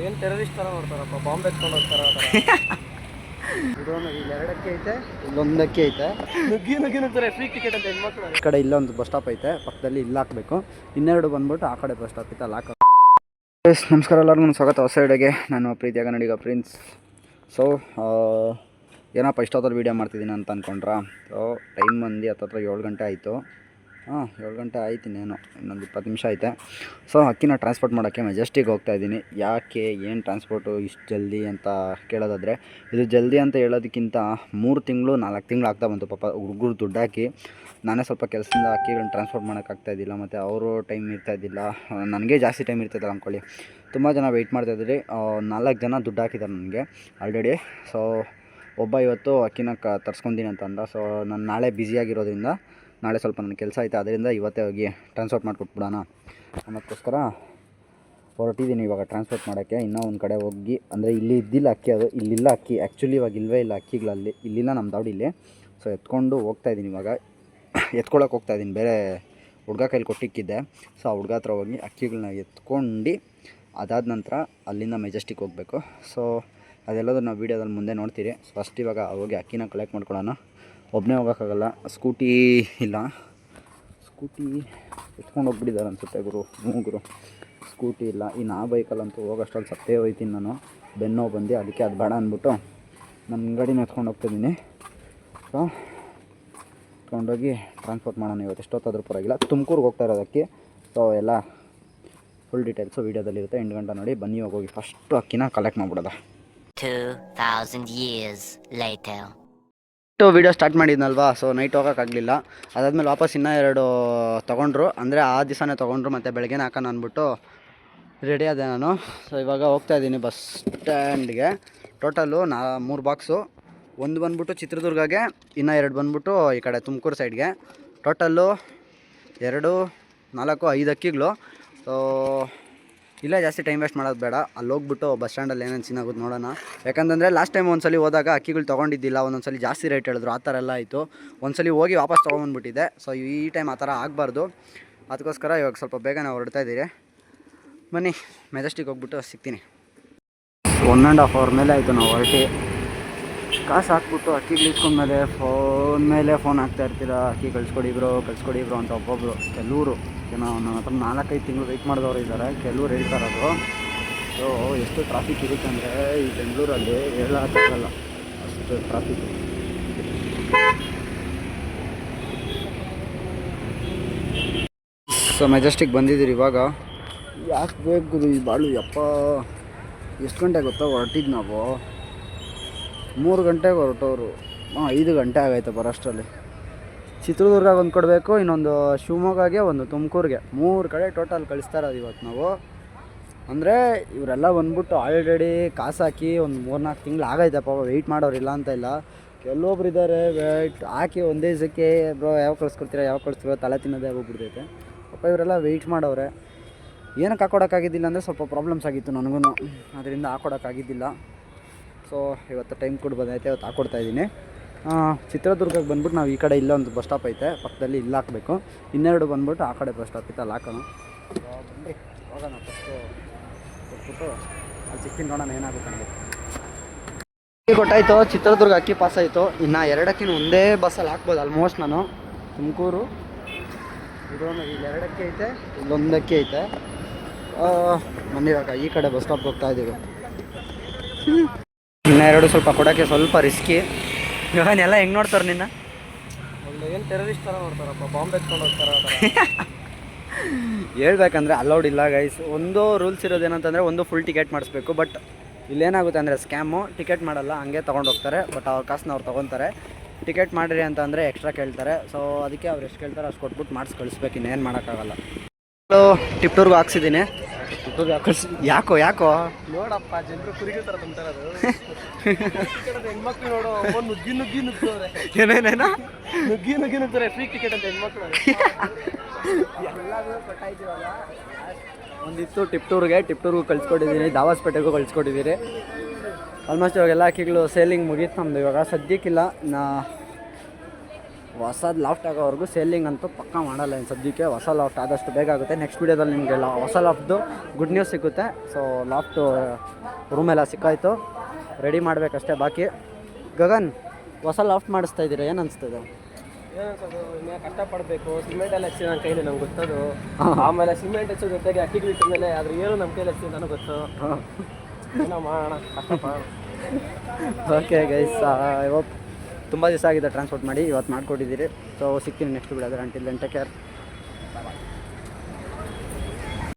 ಏನು ಟೆರರಿಸ್ಟ್ ಥರ ನೋಡ್ತಾರಪ್ಪ ಬಾಂಬ್ ಎತ್ಕೊಂಡು ಹೋಗ್ತಾರ ಎರಡಕ್ಕೆ ಐತೆ ಇಲ್ಲೊಂದಕ್ಕೆ ಐತೆ. ನುಗ್ಗಿ ನುಗ್ಗಿ ನುಗ್ತಾರೆ ಫ್ರೀ ಟಿಕೆಟ್ ಅಂತ ಹೆಣ್ಮಕ್ಳು ಈ ಕಡೆ ಇಲ್ಲೊಂದು ಬಸ್ ಸ್ಟಾಪ್ ಐತೆ ಪಕ್ಕದಲ್ಲಿ ಇಲ್ಲಿ ಹಾಕಬೇಕು. ಇನ್ನೆರಡು ಬಂದ್ಬಿಟ್ಟು ಆ ಕಡೆ ಬಸ್ ಸ್ಟಾಪ್ ಐತೆ ಅಲ್ಲಿ ಹಾಕೋ ಎಸ್ ನಮಸ್ಕಾರ ಎಲ್ಲರಿಗೂ ಸ್ವಾಗತ ಹೊಸ ವಿಡಿಯೋಗೆ ನಾನು ಪ್ರೀತಿಯಾಗ ನಡಿಗ ಪ್ರಿನ್ಸ್ ಸೊ ಏನಪ್ಪ ಇಷ್ಟೊತ್ತಲ್ಲಿ ವೀಡಿಯೋ ಮಾಡ್ತಿದ್ದೀನಿ ಅಂತ ಅಂದ್ಕೊಂಡ್ರಾ ಸೊ ಟೈಮ್ ಬಂದು ಹತ್ತತ್ರ ಏಳು ಗಂಟೆ ಆಯಿತು. ಹಾಂ, ಏಳು ಗಂಟೆ ಆಯ್ತು ಇನ್ನೇನು, ಇನ್ನೊಂದು ಇಪ್ಪತ್ತು ನಿಮಿಷ ಐತೆ ಸೊ ಅಕ್ಕಿನ ಟ್ರಾನ್ಸ್ಪೋರ್ಟ್ ಮಾಡೋಕ್ಕೆ ಮೆಜೆಸ್ಟಿಗೆ ಹೋಗ್ತಾ ಇದ್ದೀನಿ. ಯಾಕೆ, ಏನು ಟ್ರಾನ್ಸ್ಪೋರ್ಟು ಇಷ್ಟು ಜಲ್ದಿ ಅಂತ ಕೇಳೋದಾದರೆ, ಇದು ಜಲ್ದಿ ಅಂತ ಹೇಳೋದಕ್ಕಿಂತ ಮೂರು ತಿಂಗಳು, ನಾಲ್ಕು ತಿಂಗಳು ಆಗ್ತಾ ಬಂತು ಪಾಪ ಹುಡುಗರು ದುಡ್ಡು ಹಾಕಿ ನಾನೇ ಸ್ವಲ್ಪ ಕೆಲಸದಿಂದ ಅಕ್ಕಿಗಳನ್ನ ಟ್ರಾನ್ಸ್ಪೋರ್ಟ್ ಮಾಡೋಕ್ಕಾಗ್ತಾ ಇದ್ದಿಲ್ಲ, ಮತ್ತು ಅವರು ಟೈಮ್ ಇರ್ತಾ ಇದ್ದಿಲ್ಲ. ನನಗೆ ಜಾಸ್ತಿ ಟೈಮ್ ಇರ್ತಾಯಿಲ್ಲ ಅಂದ್ಕೊಳ್ಳಿ. ತುಂಬ ಜನ ವೆಯ್ಟ್ ಮಾಡ್ತಾಯಿದ್ರಿ ನಾಲ್ಕು ಜನ ದುಡ್ಡು ಹಾಕಿದ್ದಾರೆ ನನಗೆ ಆಲ್ರೆಡಿ ಸೊ ಒಬ್ಬ ಇವತ್ತು ಅಕ್ಕಿನ ಕ, ತರ್ಸ್ಕೊಂತೀನಿ ಅಂತ ಅಂದ. ಸೊ ನಾನು ನಾಳೆ ಬ್ಯುಸಿಯಾಗಿರೋದ್ರಿಂದ ನಾಳೆ ಸ್ವಲ್ಪ ನನ್ನ ಕೆಲಸ ಐತೆ, ಅದರಿಂದ ಇವತ್ತೇ ಹೋಗಿ ಟ್ರಾನ್ಸ್ಪೋರ್ಟ್ ಮಾಡಿಕೊಟ್ಬಿಡೋಣ. ಅನ್ನೋದಕ್ಕೋಸ್ಕರ ಹೊರಟಿದ್ದೀನಿ ಇವಾಗ ಟ್ರಾನ್ಸ್ಪೋರ್ಟ್ ಮಾಡೋಕ್ಕೆ. ಇನ್ನೂ ಒಂದು ಕಡೆ ಹೋಗಿ, ಅಂದರೆ ಇಲ್ಲಿ ಇದ್ದಿಲ್ಲ ಅಕ್ಕಿ, ಅದು ಇಲ್ಲಿಲ್ಲ ಅಕ್ಕಿ. ಆ್ಯಕ್ಚುಲಿ ಇವಾಗ ಇಲ್ಲವೇ ಇಲ್ಲ ಅಕ್ಕಿಗಳಲ್ಲಿ. ಇಲ್ಲಿಲ್ಲ ನಮ್ಮ ದಾವಡಿಲಿ ಸೊ ಎತ್ಕೊಂಡು ಹೋಗ್ತಾ ಇದ್ದೀನಿ ಇವಾಗ. ಎತ್ಕೊಳಕ್ಕೆ ಹೋಗ್ತಾ ಇದ್ದೀನಿ ಬೇರೆ ಹುಡುಗ ಕೈಲಿ ಕೊಟ್ಟಿಕ್ಕಿದ್ದೆ. ಸೊ ಆ ಹುಡುಗ ಹತ್ರ ಹೋಗಿ ಅಕ್ಕಿಗಳನ್ನ ಎತ್ಕೊಂಡು ಅದಾದ ನಂತರ ಅಲ್ಲಿಂದ ಮೆಜೆಸ್ಟಿಕ್ ಹೋಗಬೇಕು. ಸೊ ಅದೆಲ್ಲದೂ ನಾವು ವೀಡಿಯೋದಲ್ಲಿ ಮುಂದೆ ನೋಡ್ತೀರಿ. ಸೊ ಫಸ್ಟ್ ಇವಾಗ ಹೋಗಿ ಅಕ್ಕಿನ ಕಲೆಕ್ಟ್ ಮಾಡ್ಕೊಳ್ಳೋಣ. ಒಬ್ಬನೇ ಹೋಗೋಕ್ಕಾಗಲ್ಲ. ಸ್ಕೂಟಿ ಇಲ್ಲ. ಸ್ಕೂಟಿ ಎತ್ಕೊಂಡು ಹೋಗ್ಬಿಟ್ಟಿದ್ದಾರೆ ಅನ್ಸುತ್ತೆ ಗುರು ಹ್ಞೂ ಗುರು ಸ್ಕೂಟಿ ಇಲ್ಲ. ಇನ್ನು ಆ ಬೈಕಲ್ಲಂತೂ ಹೋಗೋಷ್ಟರಲ್ಲಿ ಸತ್ತೇ ಹೋಯ್ತೀನಿ ನಾನು. ಬೆನ್ನೋ ಬಂದು, ಅದಕ್ಕೆ ಅದು ಬೇಡ ಅಂದ್ಬಿಟ್ಟು ನನ್ನ ಗಾಡಿನ ಎತ್ಕೊಂಡು ಹೋಗ್ತಿದ್ದೀನಿ ಸೊ ಎತ್ಕೊಂಡೋಗಿ ಟ್ರಾನ್ಸ್ಪೋರ್ಟ್ ಮಾಡೋಣ ಇವತ್ತು. ಎಷ್ಟೊತ್ತಾದರೂ ಪರವಾಗಿಲ್ಲ. ತುಮಕೂರಿಗೆ ಹೋಗ್ತಾ ಇರೋದಕ್ಕೆ. ಸೊ ಎಲ್ಲ ಫುಲ್ ಡೀಟೇಲ್ಸು ವೀಡಿಯೋದಲ್ಲಿರುತ್ತೆ. ಎಂಟು ಗಂಟೆ ನೋಡಿ ಬನ್ನಿ, ಹೋಗಿ. ಫಸ್ಟು ಅಕ್ಕಿನ ಕಲೆಕ್ಟ್ ಮಾಡ್ಬಿಡೋದ. 2,000 years ವೀಡಿಯೋ ಸ್ಟಾರ್ಟ್ ಮಾಡಿದ್ನಲ್ವಾ ಸೊ ನೈಟ್ ಹೋಗೋಕ್ಕಾಗಲಿಲ್ಲ ಅದಾದಮೇಲೆ ವಾಪಸ್ ಇನ್ನೂ ಎರಡು ತೊಗೊಂಡ್ರು. ಅಂದರೆ ಆ ದಿವಸನೇ ತೊಗೊಂಡ್ರು ಮತ್ತು ಬೆಳಗ್ಗೆನೇ ಹಾಕೋಣ ಅಂದ್ಬಿಟ್ಟು ರೆಡಿ ಅದೇ ನಾನು. ಸೊ ಇವಾಗ ಹೋಗ್ತಾ ಇದ್ದೀನಿ ಬಸ್ ಸ್ಟ್ಯಾಂಡ್ಗೆ ಟೋಟಲ್ಲು ನಾ ಮೂರು ಬಾಕ್ಸು ಒಂದು ಬಂದ್ಬಿಟ್ಟು ಚಿತ್ರದುರ್ಗಗೆ ಇನ್ನೂ ಎರಡು ಬಂದ್ಬಿಟ್ಟು ಈ ಕಡೆ ತುಮಕೂರು ಸೈಡ್ಗೆ ಟೋಟಲ್ಲು ಎರಡು ನಾಲ್ಕು ಐದು ಅಕ್ಕಿಗಳು. ಸೊ ಇಲ್ಲೇ ಜಾಸ್ತಿ ಟೈಮ್ ವೇಸ್ಟ್ ಮಾಡೋದು ಬೇಡ. ಅಲ್ಲಿ ಹೋಗ್ಬಿಟ್ಟು ಬಸ್ ಸ್ಟ್ಯಾಂಡಲ್ಲಿ ಏನೇನು ಸಿನ್ನಾಗೋದು ನೋಡೋಣ. ಯಾಕಂತಂದರೆ ಲಾಸ್ಟ್ ಟೈಮ್ ಒಂದ್ಸಲಿ ಹೋದಾಗ ಅಕ್ಕಿಗಳು ತೊಗೊಂಡಿದ್ದಿಲ್ಲ, ಒಂದೊಂದ್ಸಲಿ ಜಾಸ್ತಿ ರೇಟ್ ಹೇಳಿದ್ರು. ಆ ಥರ ಎಲ್ಲ ಆಯಿತು. ಒಂದ್ಸಲಿ ಹೋಗಿ ವಾಪಸ್ ತೊಗೊಂಡ್ಬಿಟ್ಟಿದೆ ಸೊ ಈ ಟೈಮ್ ಆ ಥರ ಆಗಬಾರ್ದು. ಅದಕ್ಕೋಸ್ಕರ ಇವಾಗ ಸ್ವಲ್ಪ ಬೇಗನೆ ಹೊರಡ್ತಾ ಇದ್ದೀರಿ. ಬನ್ನಿ ಮೆಜೆಸ್ಟಿಕ್ ಹೋಗ್ಬಿಟ್ಟು ಸಿಗ್ತೀನಿ. ಒನ್ ಆ್ಯಂಡ್ ಹಾಫ್ ಅವರ್ ಮೇಲೆ ಆಯಿತು ನಾವು ಹೊರಟಿ. ಕಾಸು ಹಾಕ್ಬಿಟ್ಟು ಅಕ್ಕಿಗಳು ಮೇಲೆ ಫೋನ್ ಮೇಲೆ ಫೋನ್ ಹಾಕ್ತಾ ಇರ್ತೀರ? ಅಕ್ಕಿ ಕಳ್ಸ್ಕೊಡಿ ಬ್ರೋ ಅಂತ ಒಬ್ಬೊಬ್ಬರು ಕೆಲವರು. ಏನೋ ನನ್ನ ಹತ್ರ ನಾಲ್ಕೈದು ತಿಂಗಳು ವೆಯ್ಟ್ ಮಾಡಿದವರು ಇದ್ದಾರೆ ಕೆಲವರು ಹೇಳ್ತಾರೆ ಅದು ಸೊ ಎಷ್ಟು ಟ್ರಾಫಿಕ್ ಇರುತ್ತೆ ಅಂದರೆ ಈ ಬೆಂಗಳೂರಲ್ಲಿ ಹೇಳೋಕ್ಕಾಗಲ್ಲ ಅಷ್ಟು ಟ್ರಾಫಿಕ್ ಸೊ ಮೆಜೆಸ್ಟಿಕ್ ಬಂದಿದ್ದೀರಿ ಇವಾಗ? ಯಾಕೆ ಬೇಕು ಈ ಬಾಳು ಯಪ್ಪ. ಎಷ್ಟು ಗಂಟೆ ಗೊತ್ತಾ ಹೊರಟಿದ್ದು ನಾವು? ಮೂರು ಗಂಟೆಗೆ ಹೊರಟವರು. ಹಾಂ, ಐದು ಗಂಟೆ ಆಗೈತೆ ಬರೋಷ್ಟರಲ್ಲಿ. ಚಿತ್ರದುರ್ಗ ಒಂದು ಕೊಡಬೇಕು, ಇನ್ನೊಂದು ಶಿವಮೊಗ್ಗಗೆ, ಒಂದು ತುಮಕೂರಿಗೆ. ಮೂರು ಕಡೆ ಟೋಟಲ್ ಕಳಿಸ್ತಾ ಇರೋದು ಇವತ್ತು ನಾವು. ಅಂದರೆ ಇವರೆಲ್ಲ ಬಂದ್ಬಿಟ್ಟು ಆಲ್ರೆಡಿ ಕಾಸು ಹಾಕಿ ಒಂದು ಮೂರ್ನಾಲ್ಕು ತಿಂಗಳು ಆಗೈತೆ ಪಾಪ ವೆಯ್ಟ್ ಮಾಡೋರು ಇಲ್ಲ ಅಂತ ಇಲ್ಲ. ಕೆಲವೊಬ್ರು ಇದ್ದಾರೆ ವೆಯ್ಟ್ ಹಾಕಿ ಒಂದೇ ದಿವಸಕ್ಕೆ, ಬ್ರೋ ಯಾವ ಕಳಿಸ್ಕೊಡ್ತೀರಾ ಯಾವ ಕಳಿಸ್ತೀರೋ ತಲೆ ತಿನ್ನೋದೇ ಆಗೋಗ್ಬಿಡ್ತೈತೆ ಪಾಪ ಇವರೆಲ್ಲ ವೆಯ್ಟ್ ಮಾಡೋರೆ ಏನಕ್ಕೆ ಹಾಕೊಡೋಕ್ಕಾಗಿದ್ದಿಲ್ಲ ಅಂದರೆ ಸ್ವಲ್ಪ ಪ್ರಾಬ್ಲಮ್ಸ್ ಆಗಿತ್ತು ನನಗೂ ಅದರಿಂದ ಹಾಕೊಡೋಕ್ಕಾಗಿದ್ದಿಲ್ಲ. ಸೊ ಇವತ್ತು ಟೈಮ್ ಕೂಡ ಬಂದೈತೆ ಇವತ್ತು ಹಾಕ್ಕೊಡ್ತಾ ಇದ್ದೀನಿ. ಚಿತ್ರದುರ್ಗಕ್ಕೆ ಬಂದ್ಬಿಟ್ಟು ನಾವು ಈ ಕಡೆ ಇಲ್ಲೊಂದು ಬಸ್ ಸ್ಟಾಪ್ ಐತೆ, ಪಕ್ಕದಲ್ಲಿ ಇಲ್ಲಿ ಹಾಕಬೇಕು. ಇನ್ನೆರಡು ಬಂದ್ಬಿಟ್ಟು ಆ ಕಡೆ ಬಸ್ ಸ್ಟಾಪ್ ಐತೆ ಅಲ್ಲಿ ಹಾಕೋಣ ಹೋಗೋಣ ಫಸ್ಟು ಅಲ್ಲಿ ನೋಡೋಣ ಏನಾಗುತ್ತೆ ನನಗೆ ಚಿತ್ರದುರ್ಗ ಅಕ್ಕಿ ಪಾಸ್ ಆಯಿತು. ಇನ್ನು ಎರಡಕ್ಕಿನ ಒಂದೇ ಬಸ್ಸಲ್ಲಿ ಹಾಕ್ಬೋದು ಆಲ್ಮೋಸ್ಟ್ ನಾನು. ತುಮಕೂರು ಇದೊಂದು ಇಲ್ಲಿ ಎರಡಕ್ಕೆ ಐತೆ, ಇಲ್ಲೊಂದಕ್ಕೆ ಐತೆ. ಬಂದಿವಾಗ ಈ ಕಡೆ ಬಸ್ ಸ್ಟಾಪ್ ಹೋಗ್ತಾ ಇದ್ದೀವಿ ಇನ್ನೆರಡು ಸ್ವಲ್ಪ ಕೊಡೋಕ್ಕೆ ಸ್ವಲ್ಪ ರಿಸ್ಕಿ ಇವನ್ನೆಲ್ಲ ಹೆಂಗೆ ನೋಡ್ತಾರೆ ನಿನ್ನ? ಏನು ಟೆರರಿಸ್ಟ್ ಥರ ನೋಡ್ತಾರಪ್ಪ, ಬಾಂಬ್ ಎತ್ಕೊಂಡು ಹೋಗ್ತಾರ ಹೇಳ್ಬೇಕಂದ್ರೆ ಅಲೌಡ್ ಇಲ್ಲ ಗೈಸ್ ಒಂದು ರೂಲ್ಸ್ ಇರೋದೇನಂತಂದರೆ ಒಂದು ಫುಲ್ ಟಿಕೆಟ್ ಮಾಡಿಸ್ಬೇಕು ಬಟ್ ಇಲ್ಲೇನಾಗುತ್ತೆ ಅಂದರೆ ಸ್ಕ್ಯಾಮು ಟಿಕೆಟ್ ಮಾಡಲ್ಲ, ಹಂಗೆ ತೊಗೊಂಡೋಗ್ತಾರೆ ಬಟ್ ಅವ್ರ ಕಾಸನ್ನ ಅವ್ರು ತೊಗೊತಾರೆ. ಟಿಕೆಟ್ ಮಾಡಿರಿ ಅಂತ ಅಂದರೆ ಎಕ್ಸ್ಟ್ರಾ ಕೇಳ್ತಾರೆ ಸೊ ಅದಕ್ಕೆ ಅವ್ರು ಎಷ್ಟು ಕೇಳ್ತಾರೆ ಅಷ್ಟು ಕೊಟ್ಬಿಟ್ಟು ಮಾಡಿಸಿ ಕಳಿಸ್ಬೇಕು ಇನ್ನೇನು ಮಾಡೋಕ್ಕಾಗಲ್ಲ. ಟಿಪ್ಟೂರ್ಗೂ ಹಾಕ್ಸಿದ್ದೀನಿ ಯಾಕೋ ಯಾಕೋ ನೋಡಪ್ಪ ಜನರು ಕುರಿಗೂ ಥರ ತುಂಬ್ತಾರದು ಹೆಣ್ಮಕ್ಳು ನೋಡು ನುಗ್ಗಿ ನುಗ್ಗಿ ನುಗ್ತವ್ರೆ ಏನೇನೇನ? ನುಗ್ಗಿ ನುಗ್ಗಿ ನುಗ್ತಾರೆ ಫ್ರೀ ಟಿಕೆಟ್ ಅಂತ ಹೆಣ್ಮಕ್ಳು. ಎಲ್ಲಾದ್ರೂ ಕೊಟ್ಟಾಯ್ತಿವಾಗ ಒಂದಿತ್ತು ಟಿಪ್ಟೂರ್ಗೆ ಟಿಪ್ಟೂರ್ಗೂ ಕಳ್ಸ್ಕೊಟ್ಟಿದ್ದೀನಿ ದಾವಾಸ್ಪೇಟೆಗೂ ಕಳ್ಸ್ಕೊಟ್ಟಿದ್ದೀರಿ ಆಲ್ಮೋಸ್ಟ್ ಇವಾಗ ಎಲ್ಲ ಆಕಿಗಳು ಸೇಲಿಂಗ್ ಮುಗೀತು ನಮ್ದು ಇವಾಗ. ಸದ್ಯಕ್ಕಿಲ್ಲ ನಾ ಹೊಸದು ಲಾಫ್ಟ್ ಆಗೋವರೆಗೂ ಸೇಲಿಂಗ್ ಅಂತೂ ಪಕ್ಕ ಮಾಡಲ್ಲ ಇನ್ನು ಸದ್ಯಕ್ಕೆ. ಹೊಸ ಲಾಫ್ಟ್ ಆದಷ್ಟು ಬೇಗ ಆಗುತ್ತೆ. ನೆಕ್ಸ್ಟ್ ವೀಡಿಯೋದಲ್ಲಿ ನಿಮಗೆ ಲಾ ಹೊಸ ಲಾಫ್ಟ್ದು ಗುಡ್ ನ್ಯೂಸ್ ಸಿಗುತ್ತೆ. ಸೊ ಲಾಫ್ಟು ರೂಮೆಲ್ಲ ಸಿಕ್ಕಾಯಿತು. ರೆಡಿ ಮಾಡಬೇಕಷ್ಟೇ ಬಾಕಿ. ಗಗನ್ ಹೊಸ ಲಾಫ್ಟ್ ಮಾಡಿಸ್ತಾ ಇದ್ದೀರಾ? ಏನು ಅನಿಸ್ತದೆ? ಕಷ್ಟಪಡಬೇಕು. ಸಿಮೆಂಟ್ ಎಲ್ಲ ಹಚ್ಚಿ ನನ್ನ ಕೈಲಿ ನಂಗೆ ಗೊತ್ತದು. ಆಮೇಲೆ ಸಿಮೆಂಟ್ ಹಚ್ಚೋ ಜೊತೆಗೆ ಅಕ್ಕಿ ಇಟ್ಟ ಮೇಲೆ ಅದ್ರ ಏನು ನಮ್ಮ ಕೈಲಿ ಹಚ್ಚಿ ನನಗೆ ಗೊತ್ತು. ಏನೋ ಮಾಡೋಣ ಕಷ್ಟಪಡೋಣ ಓಕೆ ಗೈಸ್ ಇವತ್ತು ತುಂಬ ದಿವಸ ಆಗಿದೆ ಟ್ರಾನ್ಸ್ಪೋರ್ಟ್ ಮಾಡಿ ಇವತ್ತು ಮಾಡಿಕೊಟ್ಟಿದ್ದೀರಿ. ಸೊ ಸಿಗ್ತೀನಿ ನೆಕ್ಸ್ಟ್ ಬಿಡೋದ್ರೆ ಅಂಟಿಲ್ ಟೇಕ್ ಕೇರ್